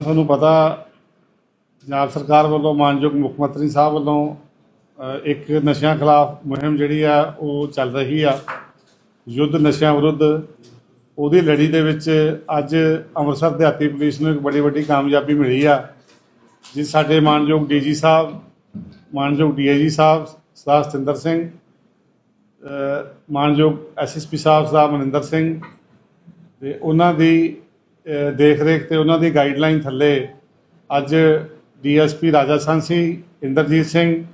ਤੁਹਾਨੂੰ ਪਤਾ ਪੰਜਾਬ ਸਰਕਾਰ ਵੱਲੋਂ ਮਾਨਯੋਗ ਮੁੱਖ ਮੰਤਰੀ ਸਾਹਿਬ ਵੱਲੋਂ ਇੱਕ ਨਸ਼ਿਆਂ ਖਿਲਾਫ ਮੁਹਿੰਮ ਜਿਹੜੀ ਆ ਉਹ ਚੱਲ ਰਹੀ ਆ। ਯੁੱਧ ਨਸ਼ਿਆਂ ਵਿਰੁੱਧ। ਉਹਦੀ ਲੜੀ ਦੇ ਵਿੱਚ ਅੱਜ ਅੰਮ੍ਰਿਤਸਰ ਦਿਹਾਤੀ ਪੁਲਿਸ ਨੂੰ ਇੱਕ ਬੜੀ ਵੱਡੀ ਕਾਮਯਾਬੀ ਮਿਲੀ ਆ। ਜਿਸ ਸਾਡੇ ਮਾਨਯੋਗ ਡੀਜੀ ਸਾਹਿਬ ਮਾਨਯੋਗ ਡੀਆਈਜੀ ਸਾਹਿਬ ਸਰਦਾਰ ਸਤਿੰਦਰ ਸਿੰਘ ਅ, ਮਾਨਯੋਗ ਐਸਐਸਪੀ ਸਾਹਿਬ ਸਰਦਾਰ ਮਨਿੰਦਰ ਸਿੰਘ ਤੇ ਉਹਨਾਂ ਦੀ ਦੇਖ ਰੇਖ ਤੇ ਉਹਨਾਂ ਦੀ ਗਾਈਡਲਾਈਨ ਥੱਲੇ ਅੱਜ ਡੀਐਸਪੀ ਰਾਜਾ ਸਾਂਸੀ ਇੰਦਰਜੀਤ ਸਿੰਘ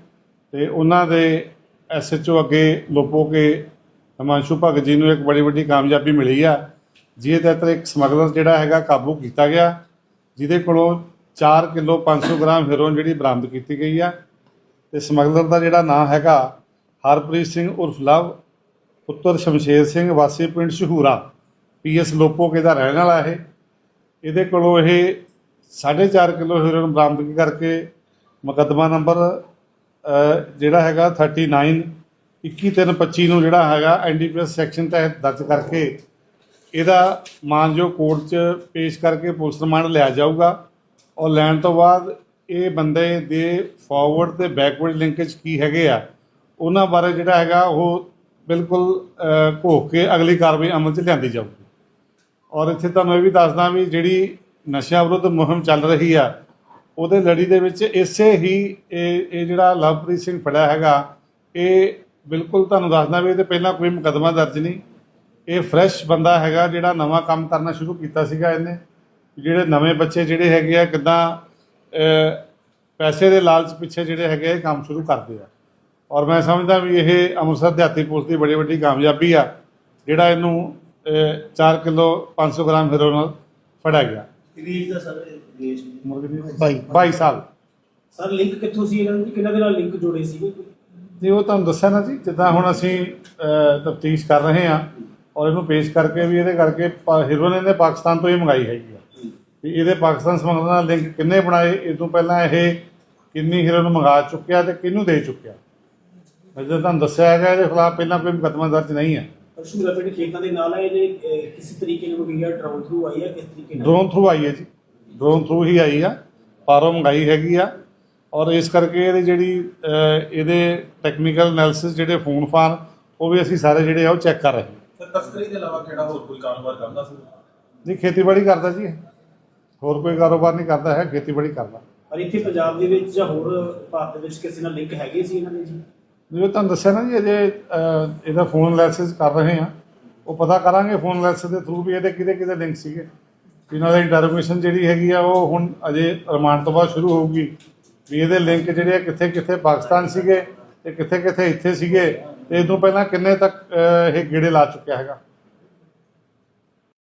ਤੇ ਉਹਨਾਂ ਦੇ ਐਸਐਚਓ ਅੱਗੇ ਲੋਪੋ ਕੇ ਹਿਮਾਂਸ਼ੂ ਭਗਤ ਜੀ ਨੂੰ ਇੱਕ ਬੜੀ ਵੱਡੀ ਕਾਮਯਾਬੀ ਮਿਲੀ ਆ, ਜਿਹਦੇ ਤਹਿਤ ਇੱਕ ਸਮਗਲਰ ਜਿਹੜਾ ਹੈਗਾ ਕਾਬੂ ਕੀਤਾ ਗਿਆ, ਜਿਹਦੇ ਕੋਲੋਂ 4 ਕਿਲੋ 500 ਗ੍ਰਾਮ ਹੈਰੋਇਨ ਜਿਹੜੀ ਬਰਾਮਦ ਕੀਤੀ ਗਈ ਆ। ਤੇ ਸਮਗਲਰ ਦਾ ਜਿਹੜਾ ਨਾਮ ਹੈਗਾ ਹਰਪ੍ਰੀਤ ਸਿੰਘ ਉਰਫ ਲਵ, ਪੁੱਤਰ ਸ਼ਮਸ਼ੇਰ ਸਿੰਘ, ਵਾਸੀ ਪਿੰਡ ਸ਼ਹੂਰਾ ਪੀਐਸ ਲੋਪੋਕੇ ਦਾ ਰਹਿਣ ਵਾਲਾ ਇਹ। ਇਹਦੇ ਕੋਲੋਂ ਇਹ 4.5 ਕਿਲੋ ਹੀਰੋਇਨ ਬਰਾਮਦਗੀ ਕਰਕੇ ਮੁਕੱਦਮਾ ਨੰਬਰ ਜਿਹੜਾ ਹੈਗਾ 39 21325 ਨੂੰ ਜਿਹੜਾ ਹੈਗਾ ਐਨਡੀਪੀਐਸ ਸੈਕਸ਼ਨ ਤਹਿਤ ਦਰਜ ਕਰਕੇ ਇਹਦਾ ਮਾਨਯੋਗ ਕੋਰਟ 'ਚ ਪੇਸ਼ ਕਰਕੇ ਪੁਲਿਸ ਰਿਮਾਂਡ ਲਿਆ ਜਾਊਗਾ। ਔਰ ਲੈਣ ਤੋਂ ਬਾਅਦ ਇਹ ਬੰਦੇ ਦੇ ਫਾਰਵਰਡ ਤੇ ਬੈਕਵਰਡ ਲਿੰਕੇਜ ਕੀ ਹੈਗੇ ਆ, ਉਹਨਾਂ ਬਾਰੇ ਜਿਹੜਾ ਹੈਗਾ ਉਹ ਬਿਲਕੁਲ ਘੋਖ ਕੇ ਅਗਲੀ ਕਾਰਵਾਈ ਅਮਲ 'ਚ ਲਿਆਂਦੀ ਜਾਊਗੀ। ਔਰ ਇੱਥੇ ਤੁਹਾਨੂੰ ਇਹ ਵੀ ਦੱਸਦਾ ਵੀ ਜਿਹੜੀ ਨਸ਼ਿਆਂ ਵਿਰੁੱਧ ਮੁਹਿੰਮ ਚੱਲ ਰਹੀ ਆ ਉਹਦੇ ਲੜੀ ਦੇ ਵਿੱਚ ਇਸੇ ਹੀ ਇਹ ਇਹ ਜਿਹੜਾ ਲਵਪ੍ਰੀਤ ਸਿੰਘ ਫੜਿਆ ਹੈਗਾ ਇਹ ਬਿਲਕੁਲ ਤੁਹਾਨੂੰ ਦੱਸਦਾ ਵੀ ਇਹਦੇ ਪਹਿਲਾਂ ਕੋਈ ਮੁਕੱਦਮਾ ਦਰਜ ਨਹੀਂ। ਇਹ ਫਰੈਸ਼ ਬੰਦਾ ਹੈਗਾ ਜਿਹੜਾ ਨਵਾਂ ਕੰਮ ਕਰਨਾ ਸ਼ੁਰੂ ਕੀਤਾ ਸੀਗਾ ਇਹਨੇ। ਜਿਹੜੇ ਨਵੇਂ ਬੱਚੇ ਜਿਹੜੇ ਹੈਗੇ ਆ ਕਿਦਾਂ ਪੈਸੇ ਦੇ ਲਾਲਚ ਪਿੱਛੇ ਜਿਹੜੇ ਹੈਗੇ ਆ, ਇਹ ਕੰਮ ਸ਼ੁਰੂ ਕਰਦੇ ਆ। ਔਰ ਮੈਂ ਸਮਝਦਾ ਵੀ ਇਹ ਅੰਮ੍ਰਿਤਸਰ ਦਿਹਾਤੀ ਪੁਲਿਸ ਦੀ ਬੜੀ ਵੱਡੀ ਕਾਮਯਾਬੀ ਆ ਜਿਹੜਾ ਇਹਨੂੰ 4 ਕਿਲੋ 500 ਗ੍ਰਾਮ ਹੈਰੋਇਨ ਨਾਲ ਫੜਿਆ ਗਿਆ। ਰੀਜ ਦਾ ਸਰ ਦੇਸ਼ ਬਾਈ 22 ਸਾਲ। ਸਰ ਲਿੰਕ ਕਿੱਥੋਂ ਸੀ ਇਹਨਾਂ ਦੀ? ਕਿੰਨਾ ਦੇ ਨਾਲ ਲਿੰਕ ਜੋੜੇ ਸੀਗੇ ਜੀ ਉਹ ਤੁਹਾਨੂੰ ਦੱਸਿਆ ਨਾ ਜੀ ਜਿੱਦਾਂ ਹੁਣ ਅਸੀਂ ਤਫਤੀਸ਼ ਕਰ ਰਹੇ ਹਾਂ ਔਰ ਇਹਨੂੰ ਪੇਸ਼ ਕਰਕੇ ਵੀ ਇਹਦੇ ਕਰਕੇ ਹੀਰੋ ਨੇ ਪਾਕਿਸਤਾਨ ਤੋਂ ਹੀ ਮੰਗਾਈ ਹੈਗੀ ਆ। ਵੀ ਇਹਦੇ ਪਾਕਿਸਤਾਨ ਸਮਗਲਰ ਨਾਲ ਲਿੰਕ ਕਿੰਨੇ ਬਣਾਏ? ਇਹ ਤੋਂ ਪਹਿਲਾਂ ਇਹ ਕਿੰਨੀ ਹੀਰੋ ਨੂੰ ਮੰਗਾ ਚੁੱਕਿਆ ਤੇ ਕਿਹਨੂੰ ਦੇ ਚੁੱਕਿਆ? ਮੈਂ ਜਿੱਦਾਂ ਤੁਹਾਨੂੰ ਦੱਸਿਆ ਹੈਗਾ ਇਹਦੇ ਖਿਲਾਫ ਪਹਿਲਾਂ ਕੋਈ ਮੁਕੱਦਮਾ ਦਰਜ ਨਹੀਂ ਹੈ। ਅਸ਼ੂਰਾ ਪਿੰਡ ਖੇਤਾਂ ਦੇ ਨਾਲ ਹੈ ਇਹਦੇ ਅਹ, ਕਿਸੇ ਤਰੀਕੇ ਨਾਲ ਮੰਗਿਆ ਡਰਾਉਨ ਥਰੂ ਆਈ ਹੈ ਕਿਸ ਤਰੀਕੇ ਨਾਲ? ਡਰੋਨ ਥਰੂ ਆਈ ਹੈ ਜੀ। ਡਰੋਨ ਥਰੂ ਹੀ ਆਈ ਆ। ਪਾਰੋਂ ਮੰਗਾਈ ਹੈਗੀ ਆ। ਔਰ ਇਸ ਕਰਕੇ ਇਹਦੀ ਜਿਹੜੀ ਇਹਦੇ ਟੈਕਨੀਕਲ ਐਨਾਲਿਸਿਸ ਜਿਹੜੇ ਫੋਨ ਫਾਨ ਉਹ ਵੀ ਅਸੀਂ ਸਾਰੇ ਜਿਹੜੇ ਆ ਉਹ ਚੈੱਕ ਕਰ ਰਹੇ ਹਾਂ। ਸਰ ਤਸਕਰੀ ਦੇ ਇਲਾਵਾ ਕਿਹੜਾ ਹੋਰ ਕੋਈ ਕਾਰੋਬਾਰ ਕਰਦਾ ਸੀ? ਨਹੀਂ ਖੇਤੀਬਾੜੀ ਕਰਦਾ ਜੀ ਇਹ। ਹੋਰ ਕੋਈ ਕਾਰੋਬਾਰ ਨਹੀਂ ਕਰਦਾ ਹੈ ਖੇਤੀਬਾੜੀ ਕਰਦਾ। ਪਰ ਇੱਥੇ ਪੰਜਾਬ ਦੇ ਵਿੱਚ ਜਾਂ ਹੋਰ ਭਾਰਤ ਦੇ ਵਿੱਚ ਕਿਸੇ ਨਾਲ ਲਿੰਕ ਹੈਗੇ ਸੀ ਇਹਨਾਂ ਦੇ ਜੀ? ਜਿਵੇਂ ਤੁਹਾਨੂੰ ਦੱਸਿਆ ਨਾ ਜੀ ਅਜੇ ਅਹ, ਇਹਦਾ ਫੋਨ ਐਨਾਲਿਸਿਸ ਕਰ ਰਹੇ ਆ ਉਹ ਪਤਾ ਕਰਾਂਗੇ ਫੋਨ ਐਨਾਲਿਸਿਸ ਦੇ ਥਰੂ ਵੀ ਇਹਦੇ ਕਿਹਦੇ ਕਿਹਦੇ ਲਿੰਕ ਸੀਗੇ। ਇਹਨਾਂ ਦੀ ਇੰਟਰੋਗੇਸ਼ਨ ਜਿਹੜੀ ਹੈਗੀ ਆ ਉਹ ਹੁਣ ਅਜੇ ਰਿਮਾਂਡ ਤੋਂ ਬਾਅਦ ਸ਼ੁਰੂ ਹੋਊਗੀ। ਵੀ ਇਹਦੇ ਲਿੰਕ ਜਿਹੜੇ ਆ ਕਿੱਥੇ ਕਿੱਥੇ ਪਾਕਿਸਤਾਨ ਸੀਗੇ ਤੇ ਕਿੱਥੇ ਕਿੱਥੇ ਇੱਥੇ ਸੀਗੇ ਤੇ ਇਹ ਤੋਂ ਪਹਿਲਾਂ ਕਿੰਨੇ ਤੱਕ ਅਹ, ਇਹ ਗੇੜੇ ਲਾ ਚੁੱਕਿਆ ਹੈਗਾ।